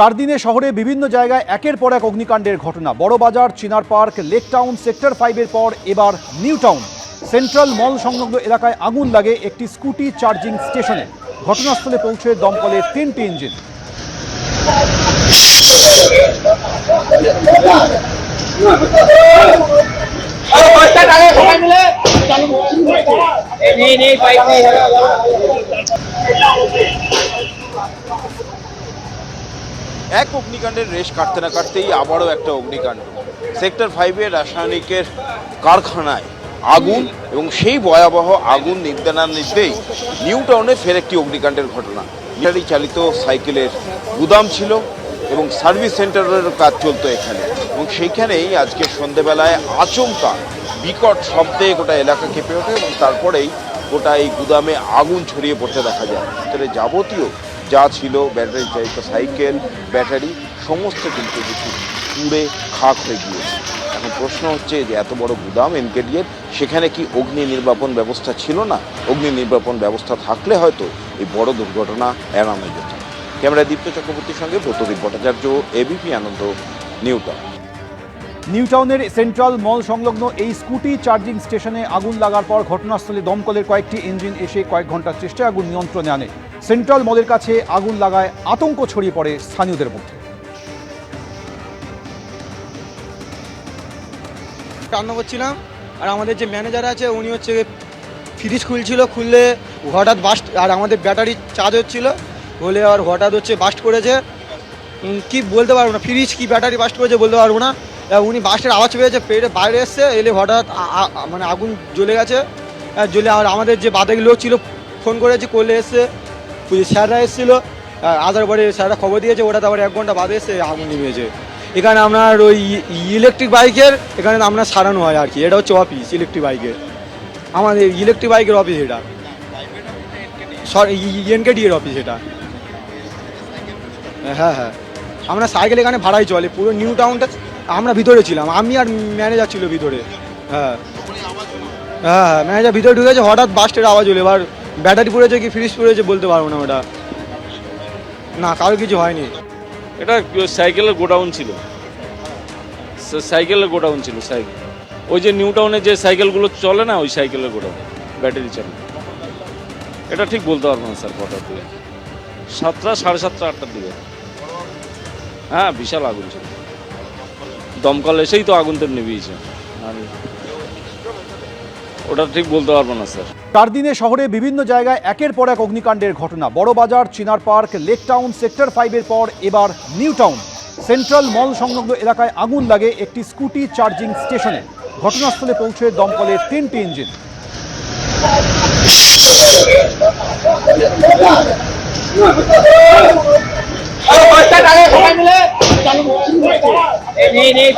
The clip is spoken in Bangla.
চার দিনে শহরে বিভিন্ন জায়গায় একের পর এক অগ্নিকাণ্ডের ঘটনা। Burrabazar Chinar Park, Lake Town, sector ফাইভের পর এবার নিউ টাউন। সেন্ট্রাল মল সংলগ্ন এলাকায় আগুন লাগে একটি স্কুটি চার্জিং স্টেশনে। ঘটনাস্থলে পৌঁছে দমকলের তিনটি ইঞ্জিন। নেই নেই এক অগ্নিকাণ্ডের রেশ কাটতে না কাটতেই আবারও একটা অগ্নিকাণ্ড। সেক্টর ফাইভের রাসায়নিকের কারখানায় আগুন এবং সেই ভয়াবহ আগুন নির্দানার নিতেই নিউ টাউনে ফের একটি অগ্নিকাণ্ডের ঘটনা। ব্যাটারি চালিত সাইকেলের গুদাম ছিল এবং সার্ভিস সেন্টারের কাজ চলতো এখানে। এবং সেইখানেই আজকে সন্ধেবেলায় আচমকা বিকট শব্দে গোটা এলাকা কেঁপে ওঠে এবং তারপরেই গোটা এই গুদামে আগুন ছড়িয়ে পড়তে দেখা যায়। ভিতরে যাবতীয় যা ছিল ব্যাটারি চালিত সাইকেল, ব্যাটারি, সমস্ত কিন্তু কিছু পুড়ে খাক হয়ে গিয়েছে। এখন প্রশ্ন হচ্ছে যে এত বড় গুদাম এনকেডিএর সেখানে কি অগ্নি নির্বাপন ব্যবস্থা ছিল না? অগ্নি নির্বাপন ব্যবস্থা থাকলে হয়তো এই বড় দুর্ঘটনা এড়ানো যেত। ক্যামেরায় দীপ্ত চক্রবর্তীর সঙ্গে Pratadip Bhattacharya ABP Ananda Newton New টাউনের সেন্ট্রাল মল সংলগ্ন এই স্কুটি চার্জিং স্টেশনে আগুন লাগার পর ঘটনাস্থলে দমকলের কয়েকটি ইঞ্জিন এসে কয়েক ঘণ্টার চেষ্টায় আগুন নিয়ন্ত্রণে আনে। সেন্ট্রাল মলের কাছে আগুন লাগায় আতঙ্ক ছড়িয়ে পড়ে স্থানীয়দের মধ্যে। রান্না করছিলাম, আর আমাদের যে ম্যানেজার আছে, উনি হচ্ছে ফ্রিজ খুলছিল, খুললে হঠাৎ বাস্ট, আর আমাদের ব্যাটারি চার্জ হচ্ছিল, বলে আর হঠাৎ হচ্ছে বাস্ট করেছে। কি বলতে পারব না, ফ্রিজ কি ব্যাটারি বাস্ট করেছে বলতে পারব না। উনি বাস্টের আওয়াজ পেয়েছে পেটে বাইরে এসছে, এলে হঠাৎ মানে আগুন জ্বলে গেছে। জ্বলে, আর আমাদের যে বাদাকি লোক ছিল, ফোন করেছে করলে এসছে ওই স্যাররা এসেছিল পরে স্যাররা খবর দিয়েছে ওটা তারপরে এক ঘণ্টা বাদে এসে আগুন নিভিয়েছে। এখানে আপনার ওই ইলেকট্রিক বাইকের এখানে আপনার সারানো হয় আর কি, এটা হচ্ছে অফিস ইলেকট্রিক বাইকের আমাদের ইলেকট্রিক বাইকের অফিস এটা। এনকেডি এর অফিস এটা। হ্যাঁ হ্যাঁ আমরা সাইকেল এখানে ভাড়াই চলে, পুরো নিউ টাউনটা আমরা ভিতরে ছিলাম, আমি আর ম্যানেজার ছিল ভিতরে। হ্যাঁ। হ্যাঁ হ্যাঁ ম্যানেজার ভিতরে ঢুকেছে, হঠাৎ বাস্টের আওয়াজ হলো, এবার ব্যাটারি পড়েছে কি ফ্রিজ পড়েছে বলতে পারব না ওটা। না, কারও কিছু হয়নি। এটা সাইকেলের গোডাউন ছিল। সাইকেলের গোডাউন ছিল সাইকেল ওই যে নিউ টাউনে যে সাইকেলগুলো চলে না, ওই সাইকেলের গোডাউন, ব্যাটারি চালে। এটা ঠিক বলতে পারব না স্যার কটার দিকে সাতটা, সাড়ে সাতটা, আটটার দিকে। হ্যাঁ বিশাল আগুন ছিল। দমকল এসেই তো আগুন তো নিভিয়েছে আর ওটা ঠিক বলতে পারব না স্যার। চার দিনে শহরে বিভিন্ন জায়গায় একের পর এক অগ্নিকাণ্ডের ঘটনা। Burrabazar Chinar Park Lake Town sector ফাইভের পর এবার নিউ টাউন। সেন্ট্রাল মল সংলগ্ন এলাকায় আগুন লাগে একটি স্কুটি চার্জিং স্টেশনে। ঘটনাস্থলে পৌঁছে দমকলের তিনটি ইঞ্জিন। নেই নেই